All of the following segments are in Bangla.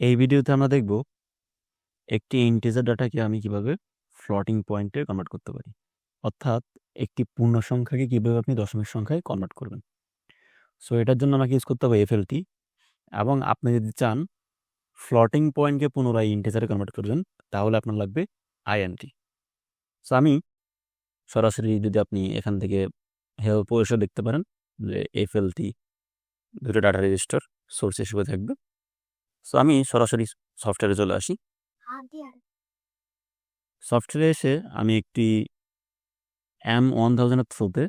এই ভিডিওতে আমরা দেখব একটি ইন্টিজার ডাটাকে আমি কীভাবে ফ্লোটিং পয়েন্টে কনভার্ট করতে পারি। অর্থাৎ একটি পূর্ণ সংখ্যাকে কীভাবে আপনি দশমিক সংখ্যায় কনভার্ট করবেন। সো এটার জন্য আমাকে ইউজ করতে হবে এফএলটি এবং আপনি যদি চান ফ্লোটিং পয়েন্টকে পুনরায় ইন্টিজারে কনভার্ট করবেন, তাহলে আপনার লাগবে আইএনটি সো আমি সরাসরি যদি আপনি এখান থেকে হেল্প এসে দেখতে পারেন যে এফএলটি দুটো ডাটা রেজিস্টার সোর্স হিসেবে থাকবে। সো আমি সরাসরি সফটওয়্যারে চলে আসি। সফটওয়্যারে এসে আমি একটি এম ওয়ান থাউজেন্ডের থ্রুতে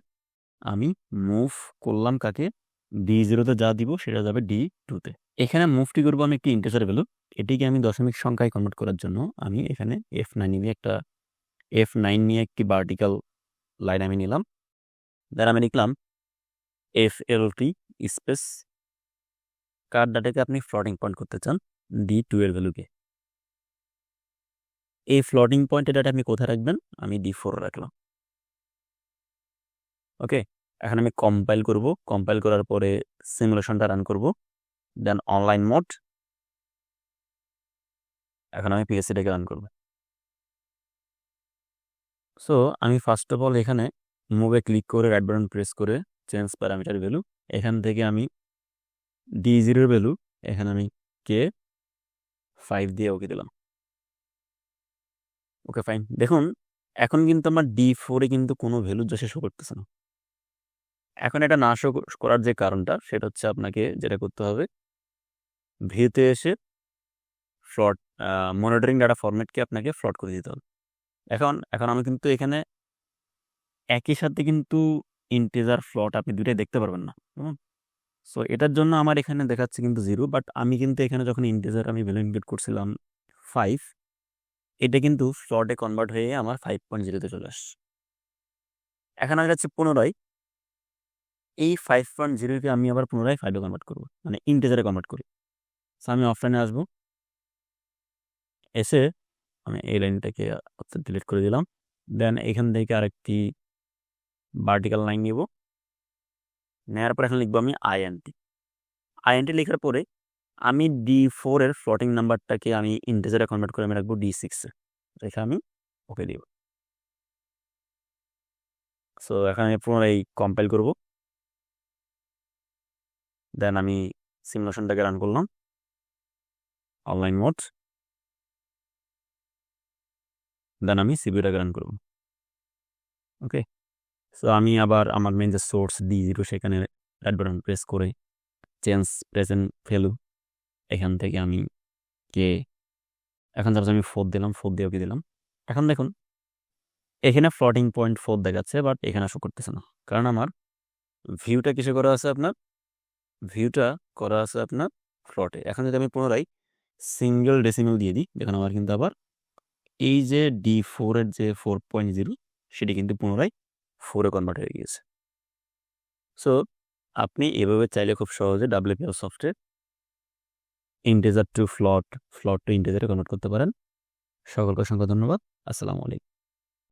আমি মুভ করলাম কাকে? ডি জিরোতে যা দিব সেটা যাবে ডি টুতে এখানে মুভটি করব আমি একটি ইন্টিজার ভ্যালু এটিকে আমি দশমিক সংখ্যায় কনভার্ট করার জন্য আমি এখানে এফ নাইন নিয়ে একটা এফ নাইন নিয়ে একটি ভার্টিক্যাল লাইন আমি নিলাম। দেন আমি লিখলাম এফ এল টি স্পেস কার ডাটাকে আপনি ফ্লটিং পয়েন্ট করতে চান? ডি টু এর ভ্যালুকে এই ফ্লটিং পয়েন্টের ডাটা আপনি কোথায় রাখবেন? আমি ডি ফোর রাখলাম। ওকে? এখন আমি কম্পাইল করব। কম্পাইল করার পরে সিমুলেশনটা রান করব। দেন অনলাইন মোড এখন আমি পিএসসিটাকে রান করব। সো আমি ফার্স্ট অফ অল এখানে মুভে ক্লিক করে রাইট বাটন প্রেস করে চেঞ্জ প্যারামিটার ভ্যালু এখান থেকে আমি ডি জিরোর ভ্যালু এখানে আমি কে ফাইভ দিয়ে ওকে দিলাম। ওকে ফাইন দেখুন, এখন কিন্তু আমার ডি ফোরে কিন্তু কোনো ভ্যালু যা শো করতেছে না। এখন এটা না করার যে কারণটা, সেটা হচ্ছে আপনাকে যেটা করতে হবে, ভিউতে এসে ফ্লট মনিটরিং ডাটা ফরম্যাটকে আপনাকে ফ্লট করে দিতে হবে। এখন এখন আমি কিন্তু এখানে একই সাথে কিন্তু ইন্টিজার ফ্লট আপনি দুইটাই দেখতে পারবেন না সো এটার জন্য আমার এখানে দেখাচ্ছে কিন্তু জিরো বাট আমি কিন্তু এখানে যখন ইন্টিজার আমি ভ্যালু ইনক্লুড করছিলাম ফাইভ এটা কিন্তু ফ্লটে কনভার্ট হয়ে আমার ফাইভ পয়েন্ট জিরোতে চলে আসছে। এখন আমি যাচ্ছি পুনরায়, এই ফাইভ পয়েন্ট জিরোকে আমি আবার পুনরায় ফাইভে কনভার্ট করব মানে ইন্টিজারে কনভার্ট করি। সো আমি অফলাইনে আসব, এসে আমি এই লাইনটাকে ডিলিট করে দিলাম দেন এখান থেকে আরেকটি ভার্টিক্যাল লাইন নিব। নেওয়ার পর এখন লিখব আমি আইএনটি আইএনটি লেখার পরে আমি ডি ফোরের ফ্লোটিং নাম্বারটাকে আমি ইন্টিজারে কনভার্ট করে আমি রাখব ডি সিক্সে রেখে আমি ওকে দিব। সো এখন পুনরায় কম্পাইল করব। দেন আমি সিমুলেশনটাকে রান করলাম। অনলাইন মোড দেন আমি সিবিটাকে রান করব। ওকে সো আমি আবার আমার মেন যে সোর্স ডি জিরো সেখানে রাইট বাটন প্রেস করে চেঞ্জ প্রেজেন্ট ভ্যালু এখান থেকে আমি কে এখন তারপর আমি ফোর দিলাম ফোর দিয়ে ওকে দিলাম? এখন দেখুন, এখানে ফ্লটিং পয়েন্ট ফোর দেখাচ্ছে বাট এখানে শো করতেছে না। কারণ আমার ভিউটা কিসে করা আছে আপনার? ভিউটা করা আছে আপনার ফ্লটে এখন যদি আমি পুনরায় সিঙ্গেল ডেসিমেল দিয়ে দিই, দেখুন আমার কিন্তু আবার এই যে ডি ফোরের যে ফোর পয়েন্ট জিরো সেটি কিন্তু পুনরায় ফোরে কনভার্ট হয়ে গিয়েছে। সো আপনি এভাবে চাইলে খুব সহজে ডাব্লিউপিএল সফটওয়্যার ইন্টেজার টু ফ্লট ফ্লট টু ইন্টেজারে কনভার্ট করতে পারেন। সকলকে অসংখ্য ধন্যবাদ। আসসালামু আলাইকুম।